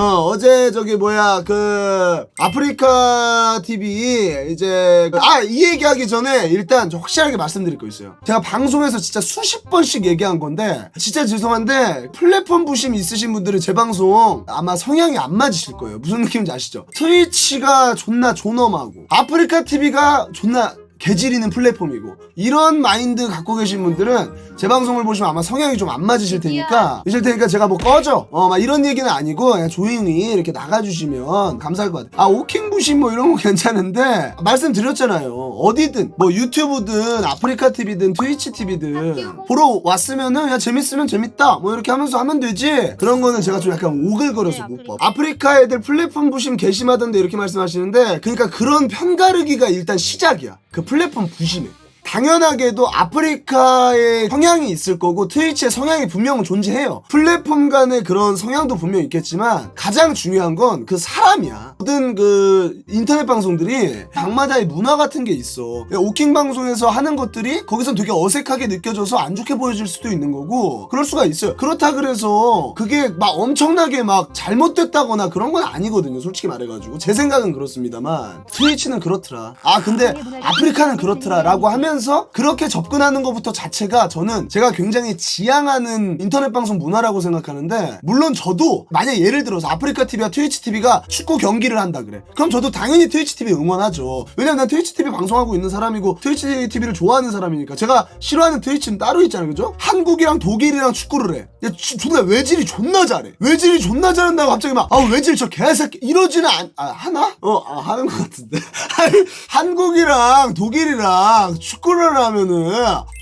어, 어제 저기 뭐야 그 아프리카 TV 이제 아 이 얘기하기 전에 일단 좀 확실하게 말씀드릴 거 있어요. 제가 방송에서 진짜 수십 번씩 얘기한 건데 진짜 죄송한데 플랫폼 부심 있으신 분들은 제 방송 아마 성향이 안 맞으실 거예요. 무슨 느낌인지 아시죠? 트위치가 존나 존엄하고 아프리카 TV가 존나 개지리는 플랫폼이고 이런 마인드 갖고 계신 분들은 제 방송을 보시면 아마 성향이 좀 안 맞으실 테니까 이실 테니까 제가 뭐 꺼져. 어 막 이런 얘기는 아니고 그냥 조용히 이렇게 나가주시면 감사할 것 같아요. 아 오킹부심 뭐 이런 거 괜찮은데 말씀드렸잖아요. 어디든 뭐 유튜브든 아프리카 TV든 트위치 TV든 보러 왔으면은 그냥 재밌으면 재밌다. 뭐 이렇게 하면서 하면 되지. 그런 거는 제가 좀 약간 오글거려서 못 봐. 아프리카 애들 플랫폼 부심 개심하던데 이렇게 말씀하시는데 그러니까 그런 편가르기가 일단 시작이야. 그 플랫폼 부심에. 당연하게도 아프리카의 성향이 있을 거고 트위치의 성향이 분명히 존재해요. 플랫폼 간의 그런 성향도 분명히 있겠지만 가장 중요한 건 그 사람이야. 모든 그 인터넷 방송들이 각마다의 문화 같은 게 있어. 오킹 방송에서 하는 것들이 거기서 되게 어색하게 느껴져서 안 좋게 보여질 수도 있는 거고 그럴 수가 있어요. 그렇다 그래서 그게 막 엄청나게 막 잘못됐다거나 그런 건 아니거든요. 솔직히 말해가지고 제 생각은 그렇습니다만 트위치는 그렇더라. 아 근데 아프리카는 그렇더라라고 하면 서 그렇게 접근하는 것부터 자체가 저는 제가 굉장히 지향하는 인터넷 방송 문화라고 생각하는데 물론 저도 만약 예를 들어서 아프리카 TV와 트위치 TV가 축구 경기를 한다 그래. 그럼 저도 당연히 트위치 TV 응원하죠. 왜냐면 난 트위치 TV 방송하고 있는 사람이고 트위치 TV를 좋아하는 사람이니까 제가 싫어하는 트위치는 따로 있잖아요. 그죠? 한국이랑 독일이랑 축구를 해. 야, 지- 존나 외질이 존나 잘해. 외질이 존나 잘한다고 갑자기 막, 아, 외질 저 개새끼. 이러지는 않, 아, 하나? 어, 아, 하는 것 같은데. 한국이랑 독일이랑 축구 를 하면은,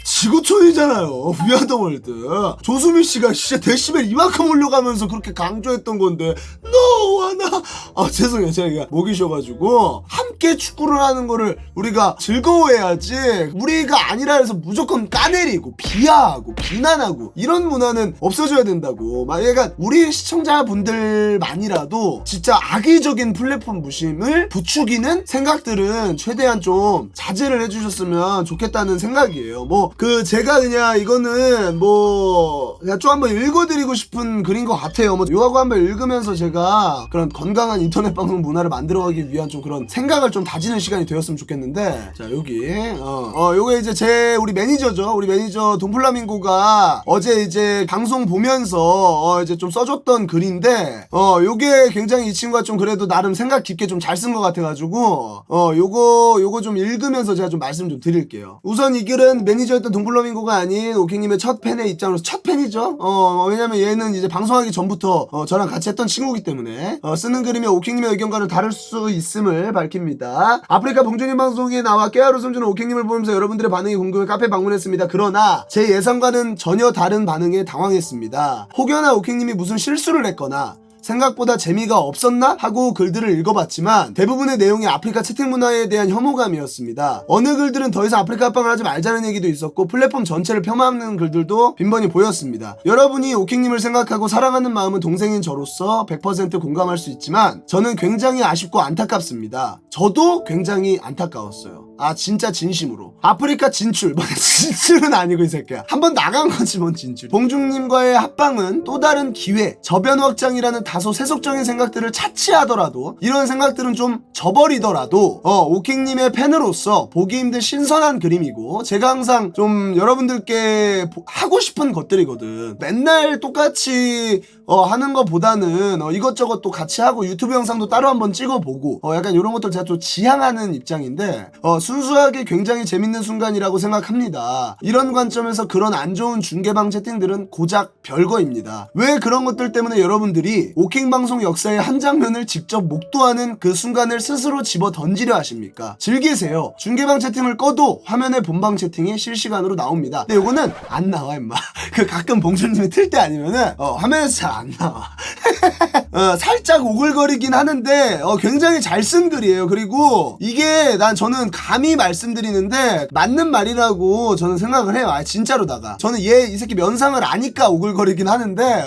지구촌이잖아요. 위아더 월드. 조수민 씨가 진짜 데시벨 이만큼 올려가면서 그렇게 강조했던 건데, 너와 나. 아, 죄송해요. 제가 목이 쉬어가지고, 함께 축구를 하는 거를 우리가 즐거워해야지, 우리가 아니라 해서 무조건 까내리고, 비하하고, 비난하고, 이런 문화는 없어져야 된다고. 막 얘가 우리 시청자분들만이라도 진짜 악의적인 플랫폼 무심을 부추기는 생각들은 최대한 좀 자제를 해주셨으면 좋겠다는 생각이에요. 뭐, 그, 제가 그냥 이거는 뭐, 그냥 좀 한번 읽어드리고 싶은 글인 것 같아요. 뭐, 요하고 한번 읽으면서 제가 그런 건강한 인터넷 방송 문화를 만들어가기 위한 좀 그런 생각을 좀 다지는 시간이 되었으면 좋겠는데, 자, 여기, 어, 어, 요게 이제 제, 우리 매니저죠. 우리 매니저 돈플라밍고가 어제 이제 방송 보면서, 어, 이제 좀 써줬던 글인데, 어, 요게 굉장히 이 친구가 좀 그래도 나름 생각 깊게 좀 잘 쓴 것 같아가지고, 어, 요거, 요거 좀 읽으면서 제가 좀 말씀 좀 드릴게요. 우선 이 글은 매니저였던 돈플라밍고가 아닌 오킹님의 첫 팬의 입장으로서 첫 팬이죠. 어, 왜냐면 얘는 이제 방송하기 전부터 어, 저랑 같이 했던 친구기 때문에 어, 쓰는 글이며 오킹님의 의견과는 다를 수 있음을 밝힙니다. 아프리카 봉준님 방송에 나와 깨알 웃음 주는 오킹님을 보면서 여러분들의 반응이 궁금해 카페 방문했습니다. 그러나 제 예상과는 전혀 다른 반응에 당황했습니다. 혹여나 오킹님이 무슨 실수를 했거나 생각보다 재미가 없었나 하고 글들을 읽어봤지만 대부분의 내용이 아프리카 채팅 문화에 대한 혐오감이었습니다. 어느 글들은 더 이상 아프리카 합방을 하지 말자는 얘기도 있었고 플랫폼 전체를 폄하하는 글들도 빈번히 보였습니다. 여러분이 오킹님을 생각하고 사랑하는 마음은 동생인 저로서 100% 공감할 수 있지만 저는 굉장히 아쉽고 안타깝습니다. 저도 굉장히 안타까웠어요. 아 진짜 진심으로. 아프리카 진출. 뭐 진출은 아니고 이 새끼야. 한 번 나간 거지 뭔 진출. 봉중님과의 합방은 또 다른 기회. 저변 확장이라는 다소 세속적인 생각들을 차치하더라도 이런 생각들은 좀 저버리더라도 어 오킹님의 팬으로서 보기 힘든 신선한 그림이고 제가 항상 좀 여러분들께 보- 하고 싶은 것들이거든. 맨날 똑같이 어 하는 것보다는 어, 이것저것 또 같이 하고 유튜브 영상도 따로 한번 찍어보고 어 약간 이런 것들 제가 좀 지향하는 입장인데 어 순수하게 굉장히 재밌는 순간이라고 생각합니다. 이런 관점에서 그런 안 좋은 중계방 채팅들은 고작 별거입니다. 왜 그런 것들 때문에 여러분들이 오킹 방송 역사의 한 장면을 직접 목도하는 그 순간을 스스로 집어 던지려 하십니까? 즐기세요. 중계방 채팅을 꺼도 화면에 본방 채팅이 실시간으로 나옵니다. 근데 요거는 안 나와 임마. 그 가끔 봉준님이 틀 때 아니면은 어, 화면에서 잘 안 나와. 어, 살짝 오글거리긴 하는데 어, 굉장히 잘 쓴 글이에요. 그리고 이게 난 저는 감히 감히 말씀드리는데 맞는 말이라고 저는 생각을 해요. 아 진짜로다가 저는 얘 이 새끼 면상을 아니까 오글거리긴 하는데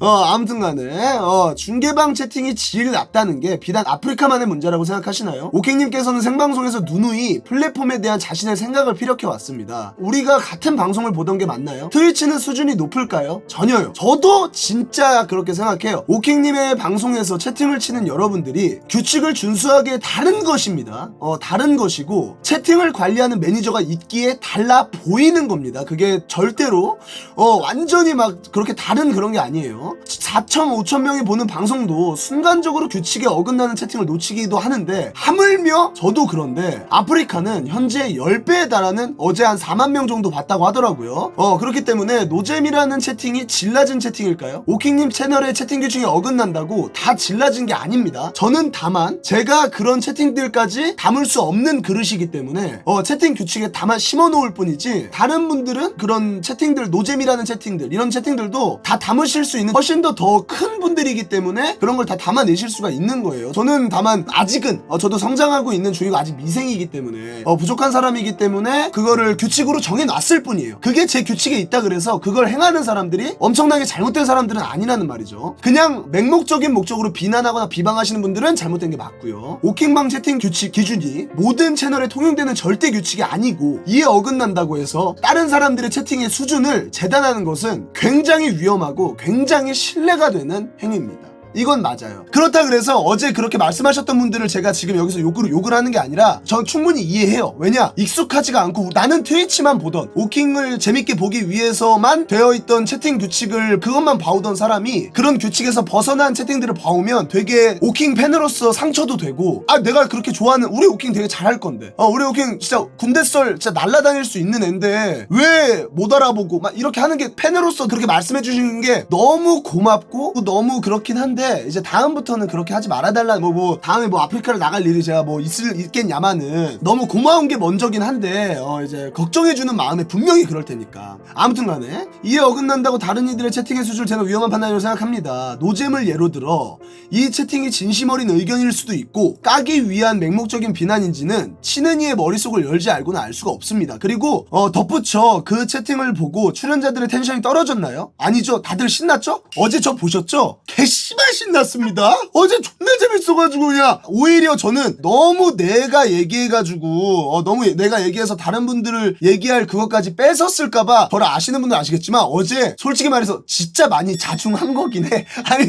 어, 아무튼 간에, 어, 중계방 채팅이 질 낮다는 게 비단 아프리카만의 문제라고 생각하시나요? 오킹님께서는 생방송에서 누누이 플랫폼에 대한 자신의 생각을 피력해 왔습니다. 우리가 같은 방송을 보던 게 맞나요? 트위치는 수준이 높을까요? 전혀요. 저도 진짜 그렇게 생각해요. 오킹님의 방송에서 채팅을 치는 여러분들이 규칙을 준수하게 다른 것입니다. 어, 다른 것이고, 채팅을 관리하는 매니저가 있기에 달라 보이는 겁니다. 그게 절대로, 어, 완전히 막 그렇게 다른 그런 게 아니에요. 4천, 5천 명이 보는 방송도 순간적으로 규칙에 어긋나는 채팅을 놓치기도 하는데 하물며 저도 그런데 아프리카는 현재 10배에 달하는 어제 한 4만 명 정도 봤다고 하더라고요. 어 그렇기 때문에 노잼이라는 채팅이 질낮은 채팅일까요? 오킹님 채널의 채팅 규칙이 어긋난다고 다 질낮은 게 아닙니다. 저는 다만 제가 그런 채팅들까지 담을 수 없는 그릇이기 때문에 어 채팅 규칙에 다만 심어 놓을 뿐이지 다른 분들은 그런 채팅들 노잼이라는 채팅들 이런 채팅들도 다 담으실 수 있는 훨씬 더 더 큰 분들이기 때문에 그런 걸 다 담아내실 수가 있는 거예요. 저는 다만 아직은 어, 저도 성장하고 있는 주의가 아직 미생이기 때문에 어, 부족한 사람이기 때문에 그거를 규칙으로 정해놨을 뿐이에요. 그게 제 규칙에 있다 그래서 그걸 행하는 사람들이 엄청나게 잘못된 사람들은 아니라는 말이죠. 그냥 맹목적인 목적으로 비난하거나 비방하시는 분들은 잘못된 게 맞고요. 오킹방 채팅 규칙 기준 이 모든 채널에 통용되는 절대 규칙이 아니고 이에 어긋난다고 해서 다른 사람들의 채팅의 수준을 재단하는 것은 굉장히 위험하고 굉장히 신뢰가 되는 행위입니다. 이건 맞아요. 그렇다 그래서 어제 그렇게 말씀하셨던 분들을 제가 지금 여기서 욕을, 욕을 하는 게 아니라 전 충분히 이해해요. 왜냐? 익숙하지가 않고 나는 트위치만 보던 오킹을 재밌게 보기 위해서만 되어 있던 채팅 규칙을 그것만 봐오던 사람이 그런 규칙에서 벗어난 채팅들을 봐오면 되게 오킹 팬으로서 상처도 되고 아 내가 그렇게 좋아하는 우리 오킹 되게 잘할 건데 어 우리 오킹 진짜 군대썰 진짜 날라다닐 수 있는 앤데 왜 못 알아보고 막 이렇게 하는 게 팬으로서 그렇게 말씀해 주시는 게 너무 고맙고 너무 그렇긴 한데 이제 다음부터는 그렇게 하지 말아달라 뭐뭐 다음에 뭐 아프리카를 나갈 일이 제가 뭐 있을 있겠냐마는 너무 고마운 게 먼저긴 한데 어 이제 걱정해주는 마음에 분명히 그럴 테니까 아무튼간에 이에 어긋난다고 다른 이들의 채팅의 수준을 저는 위험한 판단이라고 생각합니다 노잼을 예로 들어 이 채팅이 진심 어린 의견일 수도 있고 까기 위한 맹목적인 비난인지는 치는 이의 머릿속을 열지 알고는 알 수가 없습니다 그리고 어 덧붙여 그 채팅을 보고 출연자들의 텐션이 떨어졌나요? 아니죠 다들 신났죠? 어제 저 보셨죠? 개씨발 신났습니다. 어제 존나 재밌어가지고 그냥 오히려 저는 너무 내가 얘기해가지고 어, 너무 내가 얘기해서 다른 분들을 얘기할 그것까지 뺏었을까봐 저를 아시는 분들 아시겠지만 어제 솔직히 말해서 진짜 많이 자중한 거긴 해. 아니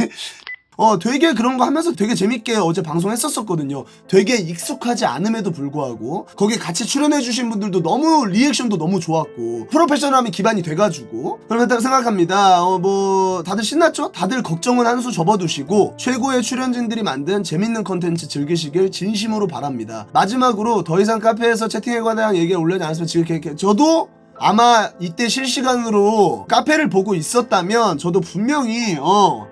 어, 되게 그런 거 하면서 되게 재밌게 어제 방송했었었거든요. 되게 익숙하지 않음에도 불구하고, 거기에 같이 출연해주신 분들도 너무 리액션도 너무 좋았고, 프로페셔널함이 기반이 돼가지고, 그렇다고 생각합니다. 어, 뭐, 다들 신났죠? 다들 걱정은 한 수 접어두시고, 최고의 출연진들이 만든 재밌는 컨텐츠 즐기시길 진심으로 바랍니다. 마지막으로 더 이상 카페에서 채팅에 관한 얘기를 올리지 않았으면 지금 저도 아마 이때 실시간으로 카페를 보고 있었다면 저도 분명히 어,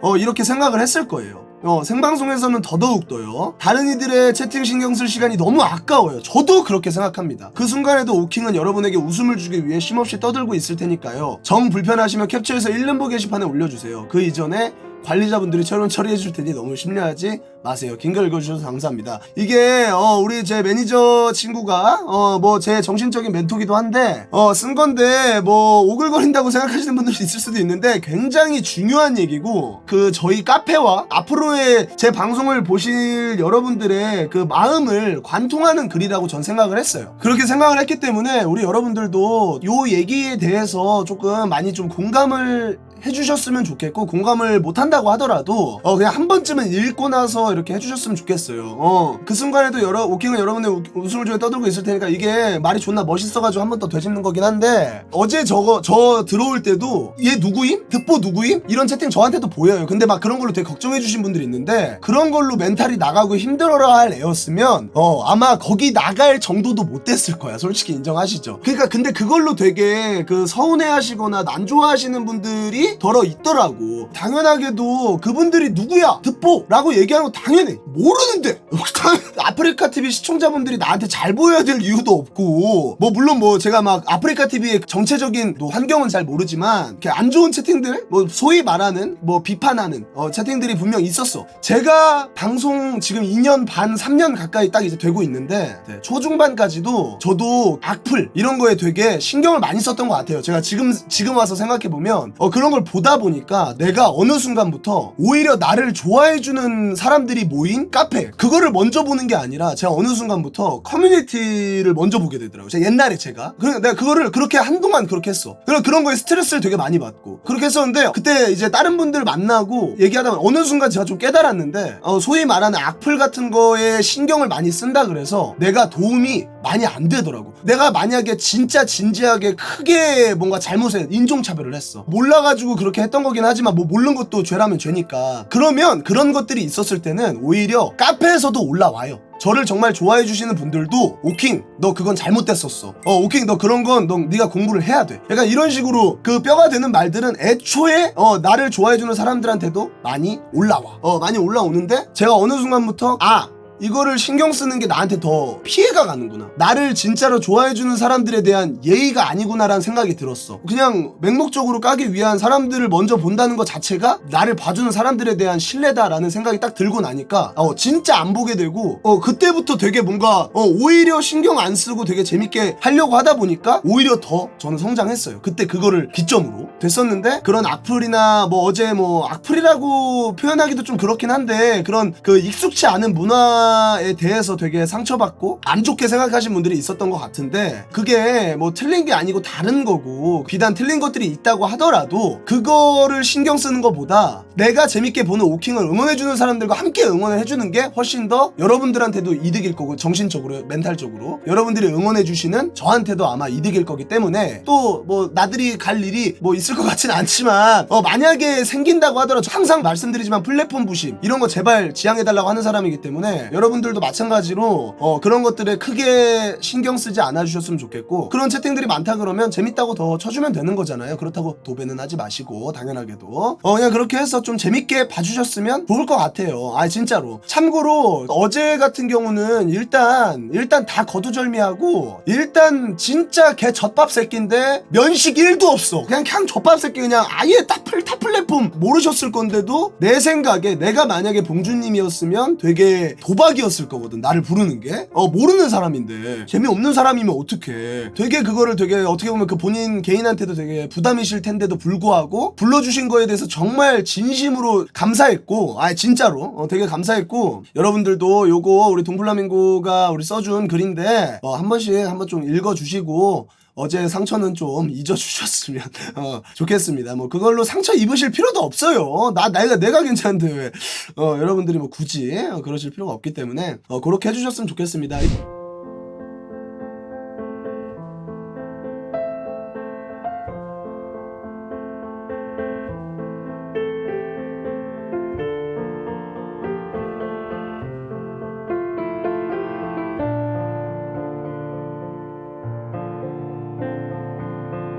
어 이렇게 생각을 했을 거예요. 어, 생방송에서는 더더욱더요. 다른 이들의 채팅 신경 쓸 시간이 너무 아까워요. 저도 그렇게 생각합니다. 그 순간에도 오킹은 여러분에게 웃음을 주기 위해 쉼없이 떠들고 있을 테니까요. 정 불편하시면 캡처해서 1름보 게시판에 올려주세요. 그 이전에 관리자분들이 철원 처리해 줄 테니 너무 심려하지 마세요. 긴 글 읽어주셔서 감사합니다. 이게 어 우리 제 매니저 친구가 어 뭐 제 정신적인 멘토기도 한데 어 쓴 건데 뭐 오글거린다고 생각하시는 분들이 있을 수도 있는데 굉장히 중요한 얘기고 그 저희 카페와 앞으로의 제 방송을 보실 여러분들의 그 마음을 관통하는 글이라고 전 생각을 했어요. 그렇게 생각을 했기 때문에 우리 여러분들도 요 얘기에 대해서 조금 많이 좀 공감을 해주셨으면 좋겠고 공감을 못한다고 하더라도 어 그냥 한 번쯤은 읽고 나서 이렇게 해주셨으면 좋겠어요 어 그 순간에도 여러 오킹은 여러분의 우- 웃음을 중에 떠들고 있을 테니까 이게 말이 존나 멋있어가지고 한 번 더 되짚는 거긴 한데 어제 저거 저 들어올 때도 얘 누구임? 듣보 누구임? 이런 채팅 저한테도 보여요 근데 막 그런 걸로 되게 걱정해 주신 분들이 있는데 그런 걸로 멘탈이 나가고 힘들어라 할 애였으면 어 아마 거기 나갈 정도도 못 됐을 거야 솔직히 인정하시죠 그러니까 근데 그걸로 되게 그 서운해 하시거나 난 좋아하시는 분들이 분들이 덜어 있더라고. 당연하게도 그분들이 누구야? 듣보라고 얘기하는 거 당연해. 모르는데. 아프리카 TV 시청자분들이 나한테 잘 보여야 될 이유도 없고 뭐 물론 뭐 제가 막 아프리카 TV의 정체적인 또 환경은 잘 모르지만 이렇게 안 좋은 채팅들 뭐 소위 말하는 뭐 비판하는 어, 채팅들이 분명 있었어. 제가 방송 지금 2년 반 3년 가까이 딱 이제 되고 있는데 네, 초중반까지도 저도 악플 이런 거에 되게 신경을 많이 썼던 것 같아요. 제가 지금 지금 와서 생각해 보면 어, 그런 걸 보다 보니까 내가 어느 순간부터 오히려 나를 좋아해주는 사람들이 모인 카페 그거를 먼저 보는 게 아니라 제가 어느 순간부터 커뮤니티를 먼저 보게 되더라고요. 제가 옛날에 제가 그러니까 내가 그거를 그렇게 한동안 그렇게 했어. 그런 그런 거에 스트레스를 되게 많이 받고 그렇게 했었는데 그때 이제 다른 분들 만나고 얘기하다 보면 어느 순간 제가 좀 깨달았는데 어, 소위 말하는 악플 같은 거에 신경을 많이 쓴다 그래서 내가 도움이 많이 안 되더라고. 내가 만약에 진짜 진지하게 크게 뭔가 잘못해 인종차별을 했어. 몰라가지고 그렇게 했던 거긴 하지만 뭐 모르는 것도 죄라면 죄니까. 그러면 그런 것들이 있었을 때는 오히려 카페에서도 올라와요. 저를 정말 좋아해 주시는 분들도 오킹 너 그건 잘못됐었어 어 오킹 너 그런 건 너 네가 공부를 해야 돼 약간 이런 식으로 그 뼈가 되는 말들은 애초에 어 나를 좋아해 주는 사람들한테도 많이 올라와 어 많이 올라오는데 제가 어느 순간부터 아 이거를 신경 쓰는 게 나한테 더 피해가 가는구나. 나를 진짜로 좋아해주는 사람들에 대한 예의가 아니구나라는 생각이 들었어. 그냥 맹목적으로 까기 위한 사람들을 먼저 본다는 것 자체가 나를 봐주는 사람들에 대한 신뢰다라는 생각이 딱 들고 나니까 어 진짜 안 보게 되고 어 그때부터 되게 뭔가 어 오히려 신경 안 쓰고 되게 재밌게 하려고 하다 보니까 오히려 더 저는 성장했어요. 그때 그거를 기점으로 됐었는데 그런 악플이나 뭐 어제 뭐 악플이라고 표현하기도 좀 그렇긴 한데 그런 그 익숙치 않은 문화 에 대해서 되게 상처받고 안 좋게 생각하신 분들이 있었던 것 같은데 그게 뭐 틀린 게 아니고 다른 거고 비단 틀린 것들이 있다고 하더라도 그거를 신경 쓰는 것보다 내가 재밌게 보는 오킹을 응원해주는 사람들과 함께 응원을 해주는 게 훨씬 더 여러분들한테도 이득일 거고 정신적으로 멘탈적으로 여러분들이 응원해주시는 저한테도 아마 이득일 거기 때문에 또 뭐 나들이 갈 일이 뭐 있을 것 같지는 않지만 어 만약에 생긴다고 하더라도 항상 말씀드리지만 플랫폼 부심 이런 거 제발 지양해달라고 하는 사람이기 때문에 여러분들도 마찬가지로 어 그런 것들에 크게 신경 쓰지 않아 주셨으면 좋겠고 그런 채팅들이 많다 그러면 재밌다고 더 쳐주면 되는 거잖아요. 그렇다고 도배는 하지 마시고 당연하게도. 어 그냥 그렇게 해서 좀 재밌게 봐주셨으면 좋을 것 같아요. 아 진짜로. 참고로 어제 같은 경우는 일단 일단 다 거두절미하고 일단 진짜 개 젖밥 새끼인데 면식 1도 없어. 그냥 그냥 젖밥 새끼 그냥 아예 타플 타 플랫폼 모르셨을 건데도 내 생각에 내가 만약에 봉주님이었으면 되게 도박 이었을 거거든 나를 부르는 게 어 모르는 사람인데. 재미없는 사람이면 어떡해. 되게 그거를 되게 어떻게 보면 그 본인 개인한테도 되게 부담이실 텐데도 불구하고 불러주신 거에 대해서 정말 진심으로 감사했고 아 진짜로. 어, 되게 감사했고. 여러분들도 요거 우리 동플라밍고가 우리 써준 글인데 어, 한 번씩 한번 좀 읽어주시고 어제 상처는 좀 잊어주셨으면 어, 좋겠습니다. 뭐 그걸로 상처 입으실 필요도 없어요. 나 내가 내가 괜찮은데 왜 어, 여러분들이 뭐 굳이 어, 그러실 필요가 없기 때문에 어, 그렇게 해주셨으면 좋겠습니다.